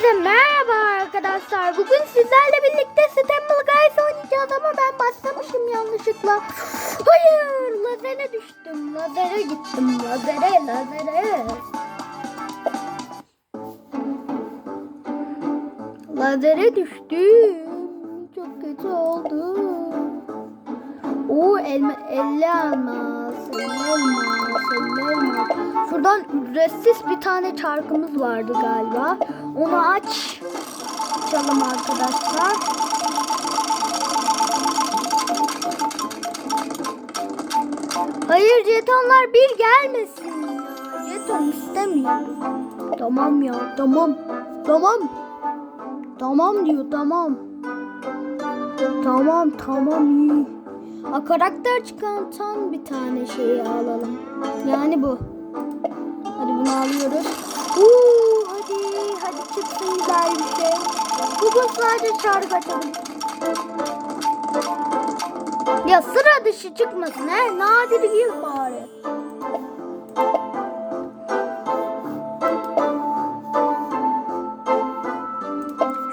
Hepinize merhaba arkadaşlar. Bugün sizlerle birlikte Stumble Guys oynayacağız ama ben başlamışım yanlışlıkla. Hayır, lazere düştüm. Lazere gittim. Lazere, lazere. Lazere düştüm. Çok kötü oldu. Oo elma, elli elmas, elmas. Şuradan ücretsiz bir tane çarkımız vardı galiba. Onu aç. Açalım arkadaşlar. Hayır jetonlar bir gelmesin. Jeton istemiyorum. Tamam ya tamam. Tamam. Tamam diyor tamam. Tamam tamam iyi. A, karakter çıkartan bir tane şeyi alalım. Yani bu. Bunu alıyoruz. Uuu hadi hadi çıksın güzel bir şey. Sadece şarkı açalım. Ya sıra dışı çıkmasın he. Nadir gir bari.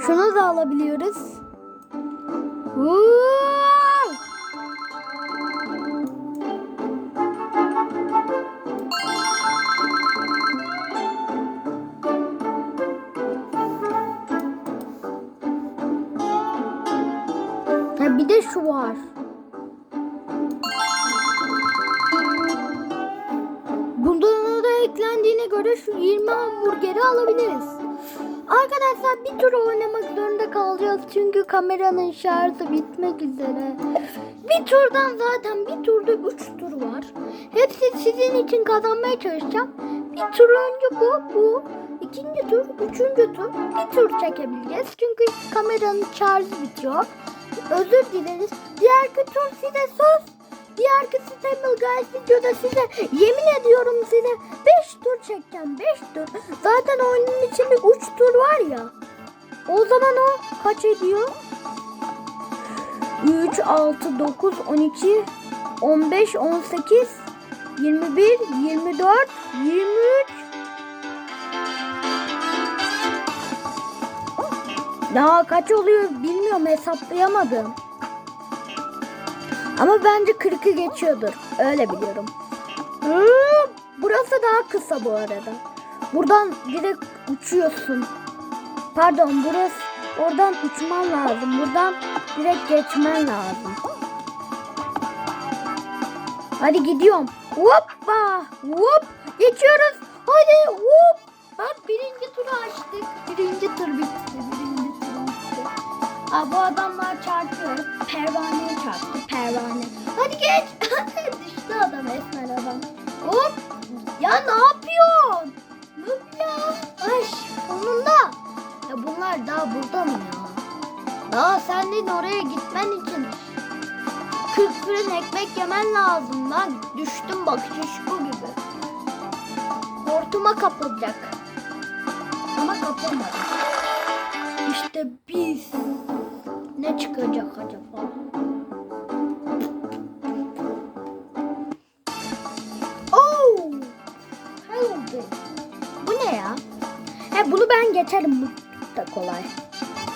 Şunu da alabiliyoruz. Şu var. Bundan da eklendiğine göre şu 20 hamburgeri alabiliriz. Arkadaşlar bir tur oynamak zorunda kalacağız çünkü kameranın şarjı bitmek üzere. Bir turdan zaten bir turda 3 tur var. Hepsi sizin için kazanmaya çalışacağım. Bir tur önce bu, bu. ikinci tur, üçüncü tur. Bir tur çekebileceğiz çünkü kameranın şarjı bitiyor. Özür dileriz. Diğer tur size söz. Diğer Stumble Guys videoda size yemin ediyorum size 5 tur çekeceğim 5 tur. Zaten oyunun içinde 3 tur var ya. O zaman o kaç ediyor? 3, 6, 9, 12, 15, 18, 21, 24, 23. Daha kaç oluyor bilmiyorum hesaplayamadım. Ama bence 40'ı geçiyordur. Öyle biliyorum. Burası daha kısa bu arada. Buradan direkt uçuyorsun. Pardon burası oradan uçman lazım. Buradan direkt geçmen lazım. Hadi gidiyorum. Hoppa! Hop! Geçiyoruz. Hadi hop! Bak birinci turu açtık. Birinci tur bitti. Aa, bu adamlar çarpıyor. Pervaneye çarptı. Pervane. Hadi geç. Düştü adam esmer adam. Hop. Ya ne yapıyorsun? Noob ya. Ay sonunda. Ya bunlar daha burada mı ya? Daha senin oraya gitmen için 40 fırın ekmek yemen lazım lan. Düştüm bak şişko gibi. Hortuma kapılacak. Ama kapılmadı. İşte biz. Ne çıkacak acaba? Oh! Be. Bu ne ya? He bunu ben geçerim bu da kolay.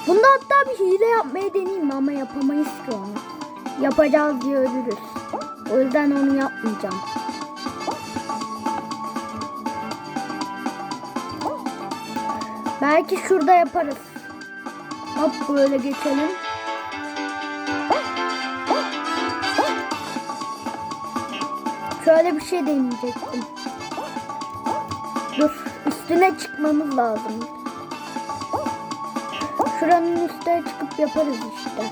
Bunda hatta bir hile yapmayı deneyeyim ama yapamayız ki onu. Yapacağız diye ölürüz. O yüzden onu yapmayacağım. Belki şurada yaparız. Hop böyle geçelim. Şöyle bir şey deneyecektim. Dur üstüne çıkmamız lazım. Şuranın üstüne çıkıp yaparız işte.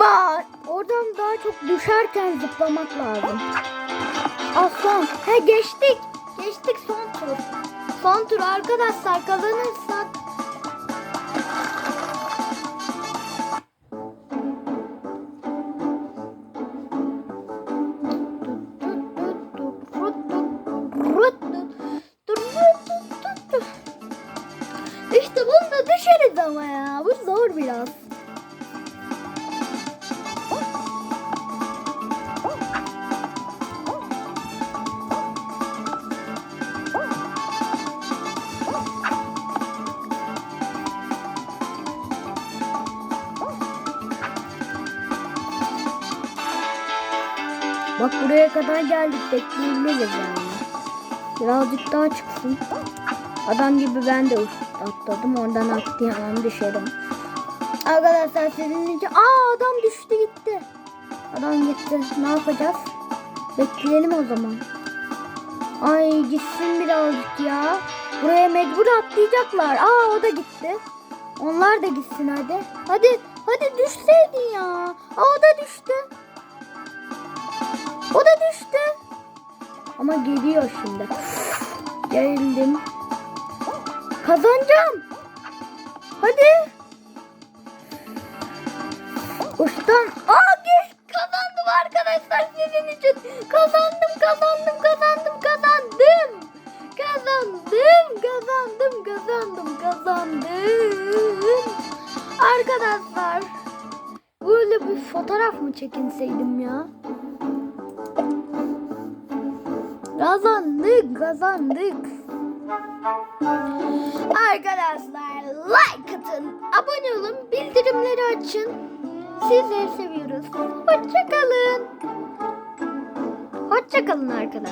Bak oradan daha çok düşerken zıplamak lazım. Aslan. He geçtik. Geçtik son tur. Son tur arkadaşlar kazanırsak. Bak buraya kadar geldik bekleyebiliriz yani. Birazcık daha çıksın. Adam gibi ben de atladım. Oradan atlayamam düşerim. Arkadaşlar sizin için... Aa adam düştü gitti. Adam gitti. Ne yapacağız? Bekleyelim o zaman. Ay gitsin birazcık ya. Buraya mecbur atlayacaklar. Aa o da gitti. Onlar da gitsin hadi. Hadi hadi düşseydin ya. Aa o da düştü. O da düştü. Ama geliyor şimdi. Geldim. Kazanacağım. Hadi. Uçtan. Aa kazandım arkadaşlar sizin için. Kazandım kazandım kazandım kazandım. Kazandım kazandım kazandım kazandım. Arkadaşlar. Böyle bir fotoğraf mı çekinseydim ya? Kazandık kazandık. Arkadaşlar like atın, abone olun, bildirimleri açın. Sizleri seviyoruz. Hoşçakalın. Hoşçakalın arkadaşlar.